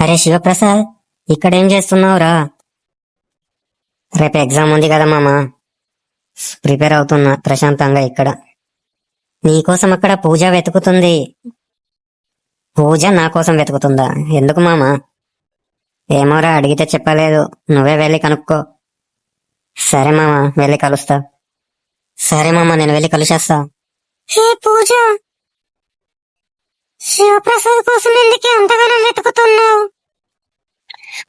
అరే శివప్రసాద్ ఇక్కడ ఏం చేస్తున్నావురా? రేపు ఎగ్జామ్ ఉంది కదా మామ. ప్రిపేర్ అవుతున్నా ప్రశాంతంగా ఇక్కడ. నీకోసం అక్కడ పూజ వెతుకుతుంది. పూజ నా కోసం వెతుకుతుందా? ఎందుకు మామ? ఏమోరా అడిగితే చెప్పలేదు. నువ్వే వెళ్ళి కనుక్కో. సరే మామ వెళ్ళి కలుస్తా. సరే మామ నేను వెళ్ళి కలిసేస్తా. హే పూజ! శివప్రసాద్ కోసం ఎందుకు అంతగానో వెతుకుతున్నావు?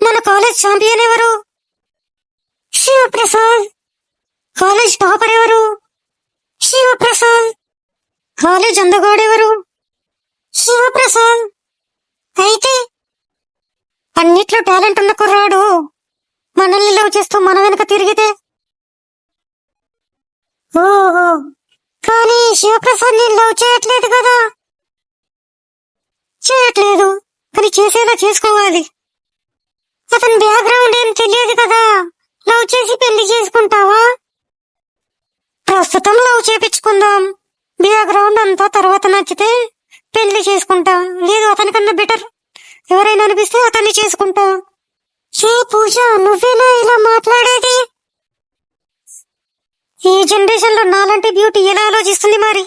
మన కాలేజ్ ఛాంపియన్ ఎవరు? శివప్రసాద్. కాలేజ్ టాపర్ ఎవరు? శివప్రసాద్. కాలేజ్ అందగాడెవరు శివప్రసాద్. అయితే అన్నిట్లో టాలెంట్ ఉన్న కుర్రాడు మనల్ని లవ్ చేస్తూ మన వెనుక తిరిగితే? ఓహో కానీ శివప్రసాద్ నేను లవ్ చేయట్లేదు కదా? చేయట్లేదు. కానీ చేసేలా చేసుకోవాలి. అతని బ్యాక్గ్రౌండ్ ఏం తెలియదు కదా. లవ్ చేసి పెళ్ళి చేసుకుంటావా? ప్రస్తుతం లవ్ చేపించుకుందాం. బ్యాక్గ్రౌండ్ అంతా తర్వాత నచ్చితే పెళ్ళి చేసుకుంటా. లేదు అతనికన్నా బెటర్ ఎవరైనా అనిపిస్తే అతన్ని చేసుకుంటా. ఏ పూజ నువ్వేనా ఇలా మాట్లాడేది? ఈ జనరేషన్లో నాలాంటి బ్యూటీ ఎలా ఆలోచిస్తుంది మరి?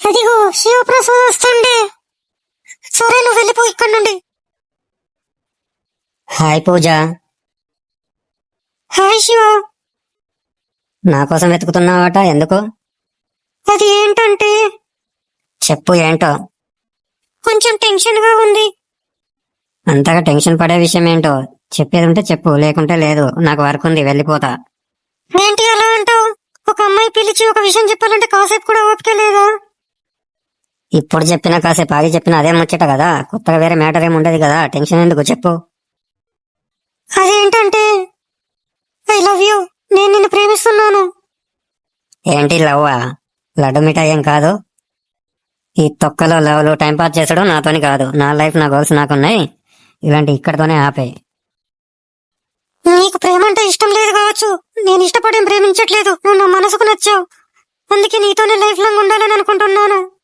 అదిగో శివప్రసాద్ వస్తుండే సరే నువ్వు వెళ్ళిపో ఇక్కడ నుండి. హాయ్ పూజ. హాయ్ శివ. నా కోసం వెతుకుతున్నావట ఎందుకు? అది ఏంటంటే? చెప్పు ఏంటో? కొంచెం టెన్షన్గా ఉంది. అంతగా టెన్షన్ పడే విషయం ఏంటో? చెప్పేది ఉంటే చెప్పు లేకుంటే లేదు. నాకు వర్క్ ఉంది వెళ్ళిపోతా. ఏంటి అలా అంటావు? ఒక అమ్మాయి పిలిచి ఒక విషయం చెప్పాలంటే కాసేపు కూడా ఓపిక లేదా? ఇప్పుడు చెప్పినా కాసేపు ఆగి చెప్పినా అదే ముచ్చట కదా? కొత్తగా వేరే మ్యాటర్ ఏమి ఉండదు కదా? టెన్షన్ ఎందుకు? చెప్పు. అదేంటంటే ఐ లవ్ యూ నేను నిన్ను ప్రేమిస్తున్నాను. ఏంటి లవ్వా? లడ్డు మిఠాయి ఏం కాదు. ఈ తొక్కలో లవ్లు టైం పాస్ చేసడం నాతోని కాదు. నా లైఫ్ నా గోల్స్ నాకున్నాయి. ఇలాంటి ఇక్కడతోనే ఆపే. నీకు ప్రేమ అంటే ఇష్టం లేదు కావచ్చు. నేను ఇష్టపడేం ప్రేమించట్లేదు. నువ్వు నా మనసుకు నచ్చావు. అందుకే నీతోనే లైఫ్ లాంగ్ ఉండాలని అనుకుంటున్నాను.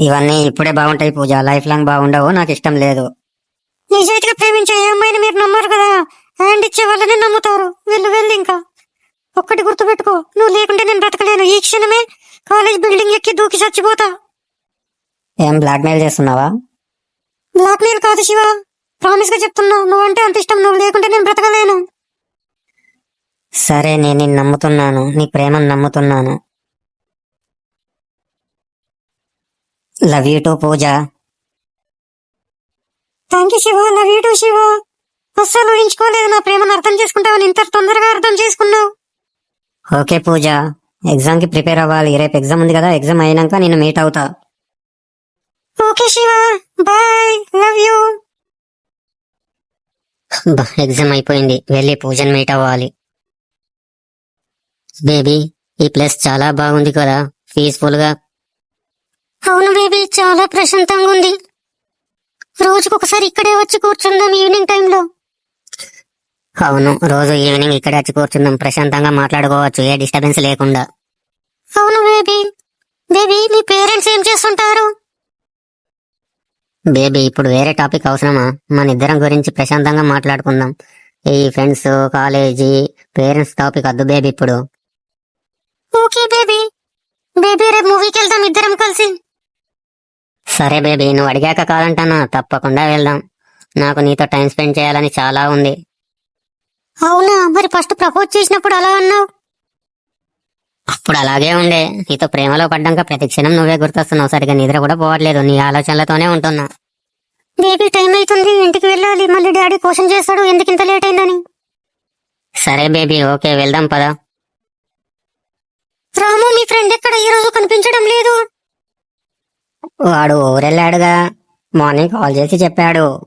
ఇవన్నీ ఇప్పుడే బాగుంటాయి పూజ. లైఫ్ లాంగ్ బాగుండవు. నాకు ఇష్టం లేదు. నిజాయితీగా ప్రేమించే ఏ అమ్మాయిని మీరు నమ్మరు కదా? హ్యాండ్ ఇచ్చే వాళ్ళని నమ్ముతారు. వెళ్ళు వెళ్ళు ఇంకా. ఒక్కటి గుర్తుపెట్టుకో. నువ్వు లేకుంటే నేను బ్రతకలేను. ఈ క్షణమే కాలేజ్ బిల్డింగ్ ఎక్కి దూకి చచ్చిపోతా. ఏం బ్లాక్మెయిల్ చేస్తున్నావా? బ్లాక్ మెయిల్ కాదు శివ. ప్రామిస్గా చెప్తున్నా. నువ్వంటే అంత ఇష్టం. నువ్వు లేకుంటే నేను బ్రతకలేను. సరే నేను నిన్ను నమ్ముతున్నాను. నీ ప్రేమను నమ్ముతున్నాను. Love you too Pooja. Thank you Shiva love you too Shiva. అస్సలు ఊహించుకోలేదు నా ప్రేమను అర్థం చేసుకుంటావని ఇంత తొందరగా అర్థం చేసుకున్నావు. ఓకే పూజ ఎగ్జామ్కి ప్రిపేర్ అవ్వాలి. రేపు ఎగ్జామ్ ఉంది కదా ఎగ్జామ్ అయినాక నేను మీట్ అవుతా. Okay Shiva bye love you exam అయిపోయింది. వెళ్ళి పూజను మీట్ అవ్వాలి. బేబీ ఈ ప్లేస్ చాలా బాగుంది కదా. పీస్ఫుల్గా అవును బేబీ చాలా ప్రశాంతంగా ఉంది. రోజుకు ఒకసారి ఇక్కడే వచ్చి కూర్చుందాం ఈవినింగ్ టైంలో. అవును రోజు ఈవినింగ్ ఇక్కడే వచ్చి కూర్చుందాం ప్రశాంతంగా మాట్లాడుకోవచ్చు ఏ డిస్టర్బెన్స్ లేకుండా. అవును బేబీ బేబీ మీ పేరెంట్స్ ఏం చేస్తుంటారు? బేబీ ఇప్పుడు వేరే టాపిక్ అవసరమా? మన ఇద్దరం గురించి ప్రశాంతంగా మాట్లాడుకుందాం. ఈ ఫ్రెండ్స్ కాలేజీ పేరెంట్స్ టాపిక్ వద్దు బేబీ ఇప్పుడు. ఓకే బేబీ బేబీ రేపు మూవీకి వెళ్దాం ఇద్దరం కలిసి. సరే బేబీ నువ్వు అడిగాక కాదంటానా? తప్పకుండా వెళ్దాం. నాకు నీతో టైం స్పెండ్ చేయాలని చాలా ఉంది. అవునా? మరి ఫస్ట్ ప్రపోజ్ చేసినప్పుడు అలా అన్నావు? అప్పుడు అలాగే ఉండే. నీతో ప్రేమలో పడ్డాక ప్రతి క్షణం నువ్వే గుర్తొస్తున్నావు. సరిగా నిద్ర కూడా పోవట్లేదు. నీ ఆలోచనలతోనే ఉంటున్నా. బేబీ టైం అవుతుంది ఇంటికి వెళ్ళాలి. మళ్ళీ డాడీ క్వశ్చన్ చేస్తాడు. ఎందుకు ఇంత లేట్ అయిందని? సరే బేబీ ఓకే వెళ్దాం పదా. రాము మీ ఫ్రెండ్ ఎక్కడ? ఈ రోజు కనిపించడం వాడు ఊరెళ్ళాడుగా. మార్నింగ్ కాల్ చేసి చెప్పాడు.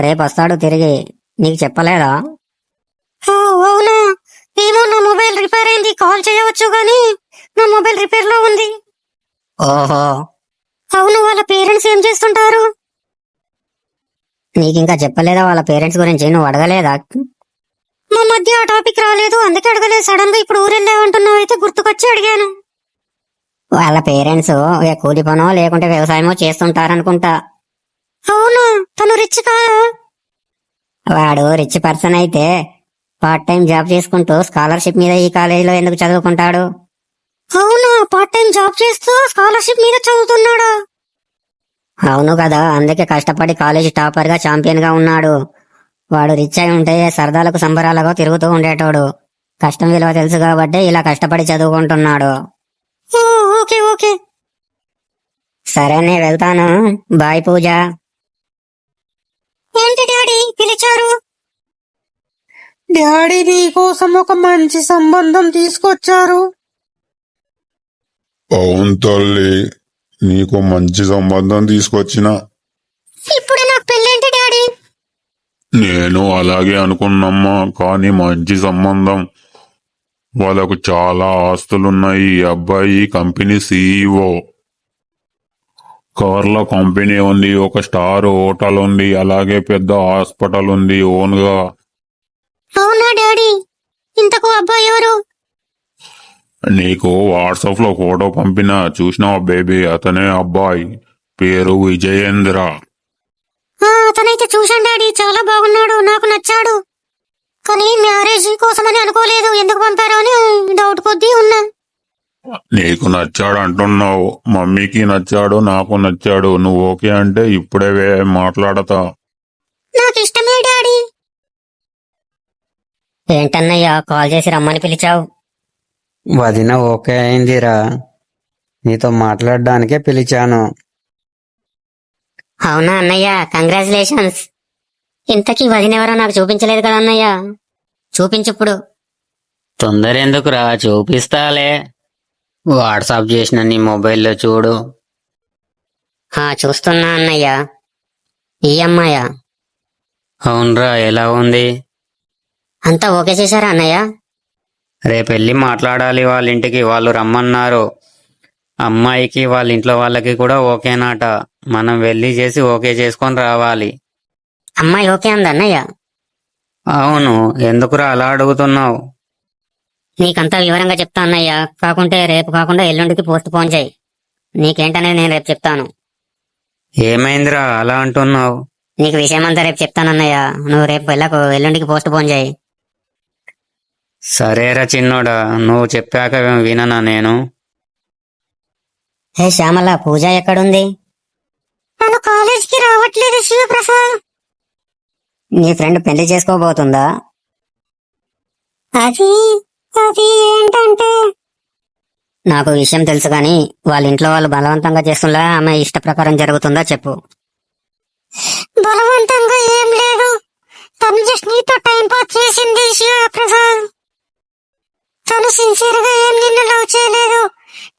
రేపు వస్తాడు తిరిగి. నీకు చెప్పలేదా? అవునా? ఏమో నా మొబైల్ రిపేర్ అయింది. కాల్ చేయవచ్చు గానీ నా మొబైల్ రిపేర్లో ఉంది. ఓహో. అవును వాళ్ళ పేరెంట్స్ ఏం చేస్తుంటారు? నీకు ఇంకా చెప్పలేదా? వాళ్ళ పేరెంట్స్ గురించి నువ్వు అడగలేదా? మా మధ్య ఆ టాపిక్ రాలేదు. అందుకే అడగలేదు. సడన్గా ఇప్పుడు ఊరెళ్ళావంటున్నావు. అయితే గుర్తుకొచ్చి అడిగాను. వాళ్ళ పేరెంట్స్ కూలి పనో లేకుంటే వ్యవసాయమో చేస్తుంటారనుకుంటా. అవునా? తను రిచ్ కా? వాడు రిచ్ పర్సన్ అయితే పార్ట్ టైం జాబ్ చేసుకుంటూ స్కాలర్షిప్ మీద ఈ కాలేజీలో ఎందుకు చదువుకుంటాడు? అవునా? పార్ట్ టైం జాబ్ చేస్తూ స్కాలర్షిప్ మీద చదువుతున్నాడా? అవును కదా అందుకే కష్టపడి కాలేజ్ టాపర్గా ఛాంపియన్గా ఉన్నాడు. వాడు రిచ్ అయి ఉంటే సరదాలకు సంబరాలకు తిరుగుతూ ఉండేటోడు. కష్టం విలువ తెలుసు కాబట్టి ఇలా కష్టపడి చదువుకుంటున్నాడు. Okay okay. సరే నేను వెళ్తాను. బాయ్ పూజ. ఏంటి డాడీ పిలిచారు? డాడీ నీ కోసం ఒక మంచి సంబంధం తీసుకొచ్చారు. అవును తల్లి నీకు మంచి సంబంధం తీసుకొచ్చిన. ఇప్పుడు నాకు పెళ్ళేంటి డాడీ? నేను అలాగే అనుకున్నమ్మా కానీ మంచి సంబంధం. వాళ్ళకు చాలా ఆస్తులున్నాయి. ఈ అబ్బాయి కంపెనీ సీఈఓ. కార్ల కంపెనీ ఉంది ఒక స్టార్ హోటల్ ఉంది అలాగే పెద్ద హాస్పిటల్ ఉంది ఓన్గా అవునా డాడీ? ఇంతకు అబ్బాయి ఎవరు? నీకు వాట్సాప్లో ఫోటో పంపిన చూసినావా బేబీ? అతనే అబ్బాయి. పేరు విజయేంద్ర. అతనైతే చూశాను డాడీ చాలా బాగున్నాడు నాకు నచ్చాడు. కానీ మ్యారేజ్ కోసమని అనుకోలేదు. ఎందుకు పంపారో అని డౌట్ కొద్దీ ఉన్నా. నీకు నచ్చాడు అంటున్నావు. మమ్మీకి నచ్చాడు నాకు నచ్చాడు. నువ్వు ఓకే అంటే ఇప్పుడే మాట్లాడతా. నాకు ఇష్టమే డాడీ. ఏంటన్నయ్యా కాల్ చేసి రమ్మని పిలిచావు. వదిన ఓకే అయిందిరా. నీతో మాట్లాడడానికే పిలిచాను. అవునా అన్నయ్య కంగ్రాచులేషన్స్ ఇంతకీ వదినెవరో నాకు చూపించలేదు కదా అన్నయ్య. చూపించుప్పుడు. తొందర ఎందుకురా? చూపిస్తాలే. వాట్సాప్ చేసిన నీ మొబైల్లో చూడు. ఆ చూస్తున్నా అన్నయ్య. ఈ అమ్మాయ? అవునరా ఎలా ఉంది? అంతా ఓకే చేశారా అన్నయ్య? రేపెళ్ళి మాట్లాడాలి వాళ్ళ ఇంటికి వాళ్ళు రమ్మన్నారు. అమ్మాయికి వాళ్ళ ఇంట్లో వాళ్ళకి కూడా ఓకేనాట. మనం వెళ్ళి చేసి ఓకే చేసుకొని రావాలి. అమ్మాయి ఓకే అంది అన్నయ్య. అవును ఎందుకురా అలా అడుగుతున్నావు? నీకంతా వివరంగా చెప్తా అన్నయ్య. కాకుంటే రేపు కాకుండా ఎల్లుండికి పోస్ట్ పోన్ చేయి. నీకేంటనేది నేను రేపు చెప్తాను. ఏమైందిరా అలా అంటున్నావు? నీకు విషయం అంతా రేపు చెప్తానన్నయ్య నువ్వు రేపు వెళ్ళకు ఎల్లుండికి పోస్ట్ పోన్ చేయి. సరేరా చిన్నోడా నువ్వు చెప్పాక విననా నేను? హే శ్యామల పూజ ఎక్కడుంది? తను కాలేజ్కి రావట్లేదు శివప్రసాద్. నీ ఫ్రెండ్ పెళ్ళి చేసుకోబోతుందా? అది అది ఏంటంటే? నాకు విషయం తెలుసు కానీ వాళ్ళ ఇంట్లో వాళ్ళు బలవంతంగా చేస్తుందా ఆమె ఇష్ట ప్రకారం జరుగుతుందా చెప్పు. బలవంతంగా ఏం లేదు. తను జస్ట్ నీతో టైం పాస్ చేసింది శివప్రసాద్. తను సిన్సియర్గా ఏం నిన్ను లవ్ చేయలేదు.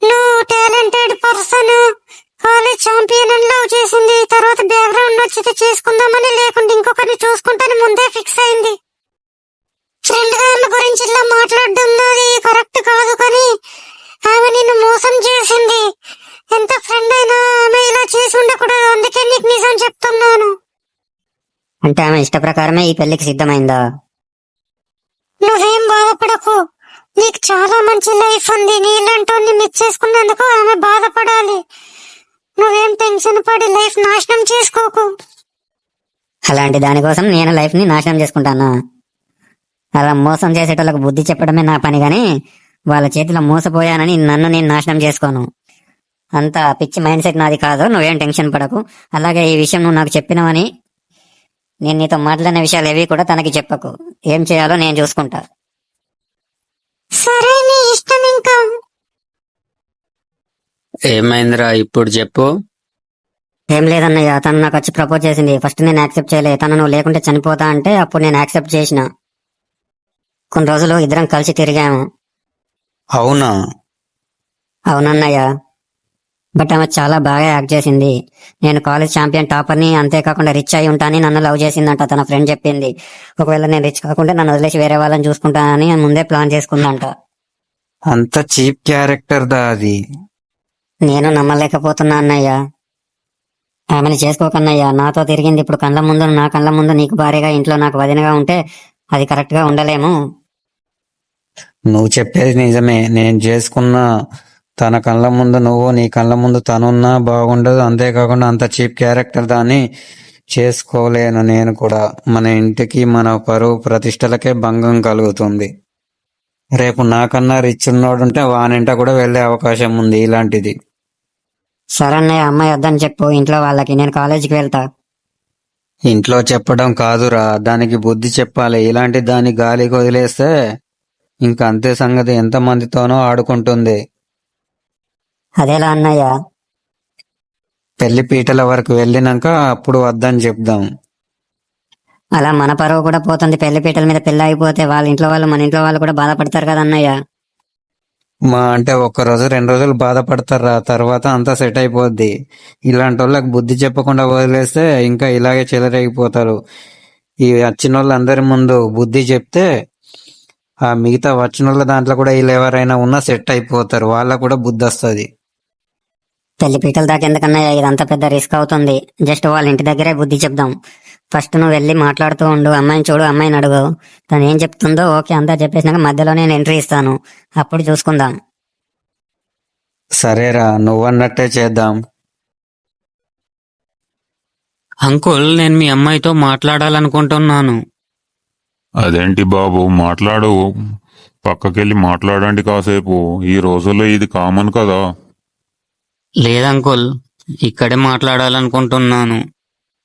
నువ్వు టాలెంటెడ్ పర్సన్ కాలేజ్ ఛాంపియన్ అని లవ్ చేసింది. తర్వాత బ్యాక్గ్రౌండ్ నచ్చితే చేసుకుందామని లేకుంటే ఇంకొకరిని చూసుకుంటాను. ముందే ఫిక్స్ అయింది. ఫ్రెండ్ గారి గురించి ఇలా మాట్లాడడం నాది కరెక్ట్ కాదు కానీ ఆమె నిన్ను మోసం చేసింది. ఎంత ఫ్రెండ్ అయినా ఆమె ఇలా చేసి ఉండకూడదు. అందుకే నీకు నిజం చెప్తున్నాను. అంటే ఆమె ఇష్ట ప్రకారమే ఈ పెళ్ళికి సిద్ధమైందా? నువ్వేం బాధపడకు. నీకు చాలా మంచి లైఫ్ ఉంది. నీళ్ళంటోని మిస్ చేసుకున్నందుకు ఆమె బాధపడాలి. నువ్వేం టెన్షన్ పడి లైఫ్ నాశనం చేసుకోకు. అలాంటి దానికోసం నేను లైఫ్ని నాశనం చేసుకుంటానా? అలా మోసం చేసేటోళ్ళకు బుద్ధి చెప్పడమే నా పని గాని వాళ్ళ చేతిలో మోసపోయానని నన్ను నేను నాశనం చేసుకోను. అంత పిచ్చి మైండ్ సెట్ నాది కాదు నువ్వేం టెన్షన్ పడకు. అలాగే ఈ విషయం నువ్వు నాకు చెప్పినవని నేను నీతో మాట్లాడిన విషయాలు ఏవి కూడా తనకి చెప్పకు. ఏం చేయాలో నేను చూసుకుంటా. సరే నీ ఇష్టం ఇంకా. ఏమైందిరా? ఇప్పుడు చెప్పు. ఏం లేదన్నయ్య తను నాకు వచ్చి ప్రపోజ్ చేసింది. ఫస్ట్ నేను యాక్సెప్ట్ చేయలే. తను నువ్వు లేకుంటే చనిపోతా అంటే అప్పుడు నేను యాక్సెప్ట్ చేసిన. కొన్ని రోజులు ఇద్దరం కలిసి తిరిగాము. అవునా? అవునన్నయ్య. బట్ ఆమె చాలా బాగా యాక్ట్ చేసింది. నేను కాలేజ్ ఛాంపియన్ టాపర్ని అంతేకాకుండా రిచ్ అయి ఉంటానని నన్ను లవ్ చేసిందంట. తన ఫ్రెండ్ చెప్పింది. ఒకవేళ నేను రిచ్ కాకుండా నన్ను వదిలేసి వేరే వాళ్ళని చూసుకుంటానని ముందే ప్లాన్ చేసుకుందంట. అంత చీప్ క్యారెక్టర్ దా అది? నేను నమ్మలేకపోతున్నా అన్నయ్య. ఆమెను చేసుకోకన్నయ్యా. నాతో తిరిగింది ఇప్పుడు కళ్ళ ముందు నా కళ్ళ ముందు నీకు భార్యగా ఇంట్లో నాకు వదినగా ఉంటే అది కరెక్ట్గా ఉండలేము. నువ్వు చెప్పేది నిజమే. నేను చేసుకున్న తన కళ్ళ ముందు నువ్వు నీ కళ్ళ ముందు తనున్నా బాగుండదు. అంతేకాకుండా అంత చీప్ క్యారెక్టర్ దాన్ని చేసుకోలేను నేను కూడా. మన ఇంటికి మన పరువు ప్రతిష్టలకే భంగం కలుగుతుంది. రేపు నాకన్నా రిచ్ ఉన్నోడుంటే వానింట కూడా వెళ్ళే అవకాశం ఉంది ఇలాంటిది. సరే అన్నయ్య అమ్మాయి వద్దని చెప్పు ఇంట్లో వాళ్ళకి. నేను కాలేజీకి వెళ్తా. ఇంట్లో చెప్పడం కాదురా. దానికి బుద్ధి చెప్పాలి. ఇలాంటి దాన్ని గాలికి వదిలేస్తే ఇంక అంతే సంగతి. ఎంత మందితోనో ఆడుకుంటుంది. అదేలా అన్నయ్య? పెళ్ళి పీటల వరకు వెళ్ళినాక అప్పుడు వద్దని చెప్దాం. అలా మన పరువు కూడా పోతుంది. పెళ్ళి పీటల మీద పెళ్ళి అయిపోతే వాళ్ళ ఇంట్లో వాళ్ళు మన ఇంట్లో వాళ్ళు కూడా బాధపడతారు కదా అన్నయ్య? మా అంటే ఒక రోజు రెండు రోజులు బాధపడతారా తర్వాత అంతా సెట్ అయిపోద్ది. ఇలాంటి వాళ్ళకి బుద్ధి చెప్పకుండా వదిలేస్తే ఇంకా ఇలాగే చెలరేగిపోతారు. ఈ వచ్చిన వాళ్ళందరి ముందు బుద్ధి చెప్తే ఆ మిగతా వచ్చిన వాళ్ళ దాంట్లో కూడా వీళ్ళు ఎవరైనా ఉన్నా సెట్ అయిపోతారు. వాళ్ళకు కూడా బుద్ధి వస్తుంది. పెళ్ళి పీటల దాకా ఎందుకన్నా ఇదంతా పెద్ద రిస్క్ అవుతుంది. జస్ట్ వాళ్ళ ఇంటి దగ్గరే బుద్ధి చెప్దాం. ఫస్ట్ నువ్వు వెళ్ళి మాట్లాడుతూ ఉండు అమ్మాయిని చూడు అమ్మాయిని అడుగు. తను ఏం చెప్తుందో ఓకే అంతా చెప్పేసినాక మధ్యలో నేను ఎంట్రీ ఇస్తాను. అప్పుడు చూసుకుందాం. సరేరా నువ్వన్నట్టే చేద్దాం. అంకుల్ నేను మీ అమ్మాయితో మాట్లాడాలనుకుంటున్నాను. అదేంటి బాబు మాట్లాడు. పక్కకెళ్ళి మాట్లాడండి కాసేపు. ఈ రోజుల్లో ఇది కామన్ కదా. లేదంకుల్ ఇక్కడే మాట్లాడాలనుకుంటున్నాను.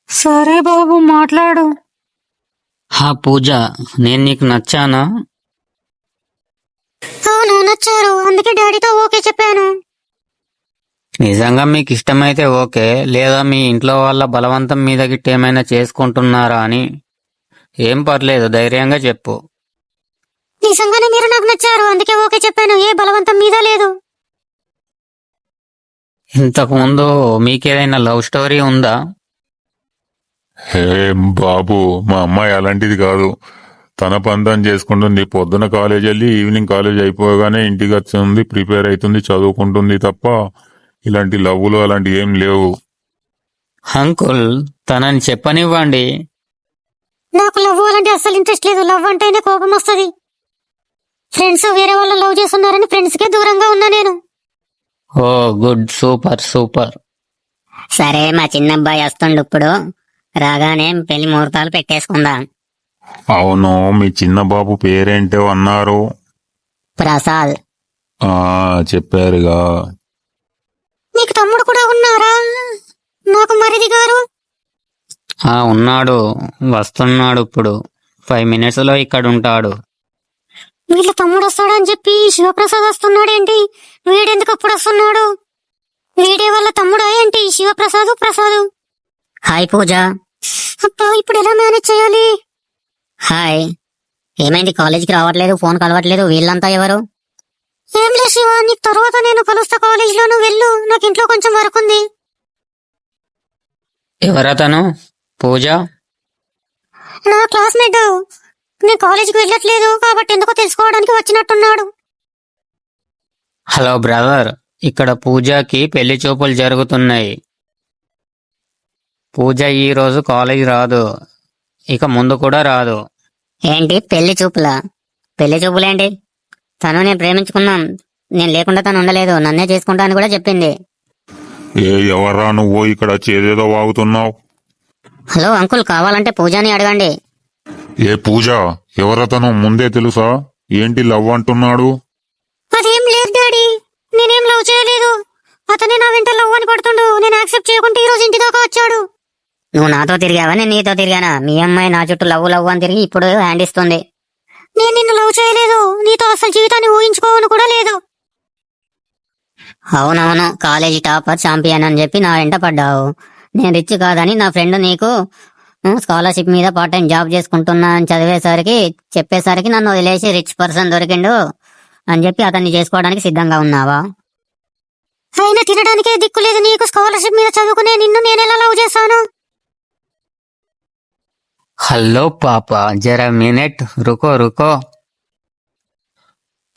సరే బాబు మాట్లాడు. హా పూజ నేను నీకు నచ్చానా? అవును నచ్చారు. అందుకే డాడీతో ఓకే చెప్పాను. నిజంగా మీకు ఇష్టమైతే ఓకే లేదా మీ ఇంట్లో వాళ్ళ బలవంతం మీద గిట్ట ఏమైనా చేసుకుంటున్నారా అని. ఏం పర్లేదు ధైర్యంగా చెప్పు. నిజంగానే మీరు నాకు నచ్చారు. అందుకే ఓకే చెప్పాను. ఏ బలవంతం మీద లేదు. ఇంతకు ముందు మీకేదైనా లవ్ స్టోరీ ఉందా? హే బాబు మా అమ్మాయి అలాంటిది కాదు. తన పంతం చేసుకుంటుంది. పొద్దున కాలేజ్ వెళ్ళి ఈవినింగ్ కాలేజ్ అయిపోగానే ఇంటికి వచ్చింది ప్రిపేర్ అవుతుంది చదువుకుంటుంది తప్ప ఇలాంటి లవ్వులు అలాంటి ఏం లేవు. అంకుల్ తనని చెప్పనివ్వండి. నాకు లవ్ అంటే అస్సలు ఇంట్రెస్ట్ లేదు. లవ్ అంటేనే కోపం వస్తుంది. ఫ్రెండ్స్ వేరే వాళ్ళు లవ్ చేస్తున్నారని ఫ్రెండ్స్ కే దూరంగా ఉన్నా నేను. Oh good. Super super. సరే మా చిన్నబ్బాయి వస్తుండు ఇప్పుడు. రాగానే పెళ్ళి ముహూర్తాలు పెట్టేసుకుందాం. అవును మీ చిన్న బాబు పేరేంటో అన్నారు. ప్రసాద్. ఆ చెప్పారుగా. నీకు తమ్ముడు కూడా ఉన్నారా? నాకు మరిది గారు? ఆ ఉన్నాడు. వస్తున్నాడు ఇప్పుడు. ఫైవ్ మినిట్స్లో ఇక్కడ ఉంటాడు వీళ్ళ తమ్ముడు వస్తాడని చెప్పి శివప్రసాద్ వస్తున్నాడేంటి? వీడెందుకు అప్పుడు వస్తున్నాడు వీడే వాళ్ళ తమ్ముడా ఏంటి? శివప్రసాద్ ప్రసాద్. హాయ్ పూజ. అబ్బా ఇప్పుడు ఎలా మేనేజ్ చేయాలి? హాయ్. ఏమైంది? కాలేజీకి రావట్లేదు ఫోన్ కలవట్లేదు వీళ్ళంతా ఎవరు? ఏం లే శివ నీకు తర్వాత నేను కలుస్తా కాలేజ్లో నువ్వు వెళ్ళు నాకు ఇంట్లో కొంచెం వర్క్ ఉంది. ఎవరతను పూజ? నా క్లాస్మేట్ నేను కాలేజీకి వెళ్ళట్లేదు కాబట్టి ఎందుకో తెలుసుకోవడానికి వచ్చినట్టున్నాడు. హలో బ్రదర్ ఇక్కడ పూజకి పెళ్ళి చూపులు జరుగుతున్నాయి. పూజ ఈ రోజు కాలేజ్ రాదు. ఇక ముందు కూడా రాదు. ఏంటి? పెళ్ళి చూపులా? పెళ్ళి చూపులేంటి? తను నేను ప్రేమించుకున్నాం. నేను లేకుండా తను ఉండలేదు. నన్నే చేసుకుంటా అని కూడా చెప్పింది. ఏ ఎవర్రా నువ్వు? ఇక్కడ చేదేదో వాగుతున్నావు. హలో అంకుల్ కావాలంటే పూజని అడగండి. ఏ పూజ? ఎవరతను? ముందే తెలుసా? ఏంటి లవ్ అంటున్నాడు? అదేం లేదు డాడీ. నేనేం లవ్ చేయలేదు. అతనే నా వెంట లవ్ అని పడుతుండు. నేను యాక్సెప్ట్ చేయకుంటే ఈ రోజు ఇంటి దాకా వచ్చాడు. నువ్వు నాతో తిరిగావా? నేను నీతో తిరిగానా? మీ అమ్మాయి నా చుట్టూ లవ్వు లవ్వు అని తిరిగి ఇప్పుడు హ్యాండ్ ఇస్తుంది. నేను నిన్ను లవ్ చేయలేదు. నీతో అసలు జీవితాన్ని ఊహించుకోవను కూడా లేదు. అవునవును కాలేజీ టాపర్ ఛాంపియన్ అని చెప్పి నా వెంట పడ్డావు. నేను రిచ్ కాదని నా ఫ్రెండ్ నీకు స్కాలర్షిప్ మీద పార్ట్ టైం జాబ్ చేసుకుంటున్నా అని చదివేసరికి చెప్పేసరికి నన్ను వదిలేసి రిచ్ పర్సన్ దొరికిండు అని చెప్పి అతన్ని చేసుకోవడానికి సిద్ధంగా ఉన్నావా? అయినా తినడానికే దిక్కు లేదు. నీకు స్కాలర్షిప్ మీద చదువుకునే నిన్ను నేను ఎలా లవ్ చేశాను? హలో పాప జర మినిట్ రుకో రుకో.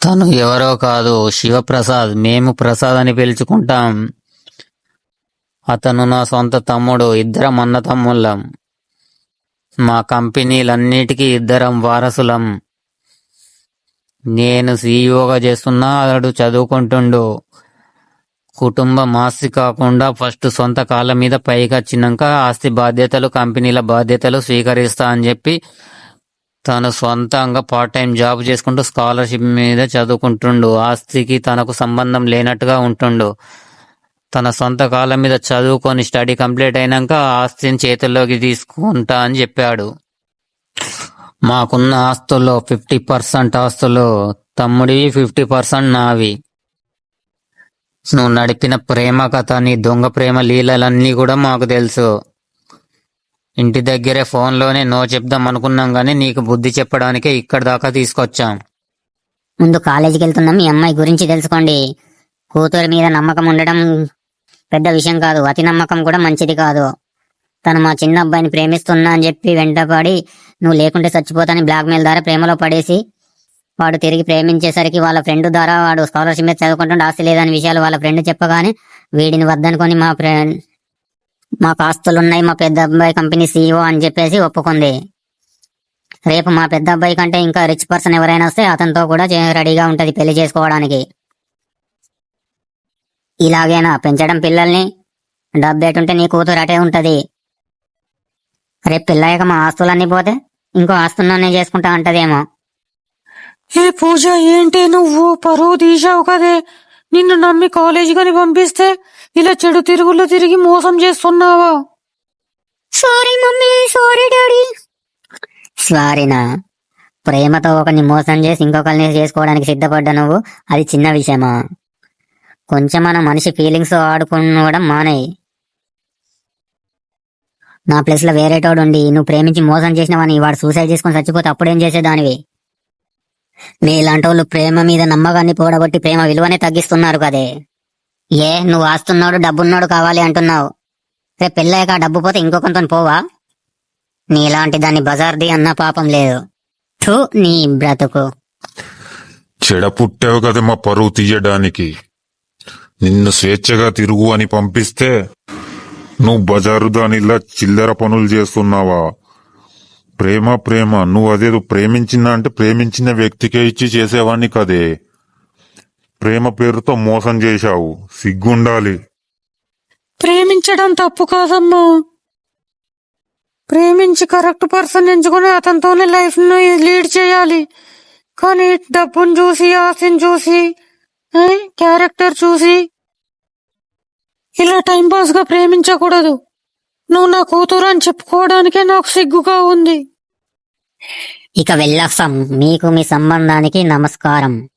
తను ఎవరో కాదు శివప్రసాద్ మేము ప్రసాద్ అని పిలుచుకుంటాం. అతను నా సొంత తమ్ముడు ఇద్దరం అన్న తమ్ముళ్ళం మా కంపెనీలన్నిటికీ ఇద్దరం వారసులం. నేను సీఈఓగా చేస్తున్నా అతడు చదువుకుంటుండు. కుటుంబం ఆస్తి కాకుండా ఫస్ట్ సొంత కాళ్ళ మీద పైకి వచ్చినాక ఆస్తి బాధ్యతలు కంపెనీల బాధ్యతలు స్వీకరిస్తా అని చెప్పి తను సొంతంగా పార్ట్ టైం జాబ్ చేసుకుంటూ స్కాలర్షిప్ మీద చదువుకుంటుండు. ఆస్తికి తనకు సంబంధం లేనట్టుగా ఉంటుండు. తన సొంత కాళ్ళ మీద చదువుకొని స్టడీ కంప్లీట్ అయినాక ఆస్తిని చేతుల్లోకి తీసుకుంటా అని చెప్పాడు. మాకున్న ఆస్తుల్లో ఫిఫ్టీ పర్సెంట్ ఆస్తులు తమ్ముడివి ఫిఫ్టీ పర్సెంట్ నావి. నువ్వు నడిపిన ప్రేమ కథ నీ దొంగ ప్రేమ లీలలన్నీ కూడా మాకు తెలుసు. ఇంటి దగ్గరే ఫోన్లోనే నో చెప్దాం అనుకున్నాం కానీ నీకు బుద్ధి చెప్పడానికే ఇక్కడ దాకా తీసుకొచ్చాం. ముందు కాలేజీకి వెళ్తున్న మీ అమ్మాయి గురించి తెలుసుకోండి. కూతురు మీద నమ్మకం ఉండడం పెద్ద విషయం కాదు అతి నమ్మకం కూడా మంచిది కాదు. తను మా చిన్న అబ్బాయిని ప్రేమిస్తున్నా అని చెప్పి వెంటపడి నువ్వు లేకుంటే చచ్చిపోతాని బ్లాక్మెయిల్ ద్వారా ప్రేమలో పడేసి వాడు తిరిగి ప్రేమించేసరికి వాళ్ళ ఫ్రెండ్ ద్వారా వాడు స్కాలర్షిప్ మీద చదువుకుంటుంటే ఆస్తి లేదని విషయాలు వాళ్ళ ఫ్రెండ్ చెప్పగానే వీడిని వద్దనుకొని మా ఫ్రెండ్ మాకు ఆస్తులు ఉన్నాయి మా పెద్ద అబ్బాయి కంపెనీ సీఈఓ అని చెప్పేసి ఒప్పుకుంది. రేపు మా పెద్ద అబ్బాయి కంటే ఇంకా రిచ్ పర్సన్ ఎవరైనా వస్తే అతనితో కూడా రెడీగా ఉంటుంది పెళ్ళి చేసుకోవడానికి. ఇలాగేనా? పెంచడం పిల్లల్ని. డబ్బేటుంటే నీ కూతురు అటే ఉంటుంది. రేపు పిల్లయ్యాక మా ఆస్తులన్నీ పోతే ఇంకో ఆస్తులనే చేసుకుంటా అంటదేమో. ఏ పూజ ఏంటి నువ్వు? పరువు తీసావు కదే. నిన్ను నమ్మి కాలేజీ కని పంపిస్తే ఇలా చెడు తిరుగుళ్ళు తిరిగి మోసం చేస్తున్నావా? Sorry mummy. సారీ డాడీ సారీనా ప్రేమతో ఒకరిని మోసం చేసి ఇంకొకరిని చేసుకోవడానికి సిద్ధపడ్డా నువ్వు? అది చిన్న విషయమా? కొంచెం మన మనిషి ఫీలింగ్స్ ఆడుకోవడం మానేయి నా ప్లేస్లో వేరేటోడు ఉండి నువ్వు ప్రేమించి మోసం చేసినవని వాడు సూసైడ్ చేసుకొని చచ్చిపోతే అప్పుడేం చేసేదానివి? మీలాంటోళ్ళు ప్రేమ మీద నమ్మకాన్ని పోడబట్టి ప్రేమ విలువనే తగ్గిస్తున్నారు కదే. ఏ నువ్వు ఆస్తున్నాడు డబ్బున్నాడు కావాలి అంటున్నావు. రేపు పెళ్ళాక ఆ డబ్బు పోతే ఇంకొకరితో పోవా? నీలాంటి దాన్ని బజార్ది అన్న పాపం లేదు. థూ నీ బ్రతుకు. చెడ పుట్టావు కదా మా పరువు తీయడానికి. నిన్ను స్వేచ్ఛగా తిరుగు అని పంపిస్తే నువ్వు బజారు దానిలా చిల్లర పనులు చేస్తున్నావా? ప్రేమ ప్రేమ. నువ్వు అదేదో ప్రేమించిన అంటే ప్రేమించిన వ్యక్తికే ఇచ్చి చేసేవాణ్ణి కదే. ప్రేమ పేరుతో మోసం చేశావు. సిగ్గుండాలి. ప్రేమించడం తప్పు కాదమ్మా. ప్రేమించి కరెక్ట్ పర్సన్ ఎంచుకుని అతనితోనే లైఫ్ను లీడ్ చేయాలి. కానీ డబ్బును చూసి ఆశని చూసి క్యారెక్టర్ చూసి ఇలా టైం పాస్గా ప్రేమించకూడదు. నువ్వు నా కూతురు అని చెప్పుకోవడానికే నాకు సిగ్గుగా ఉంది. ఇక వెళ్ళొస్తాం. మీకు మీ సంబంధానికి నమస్కారం.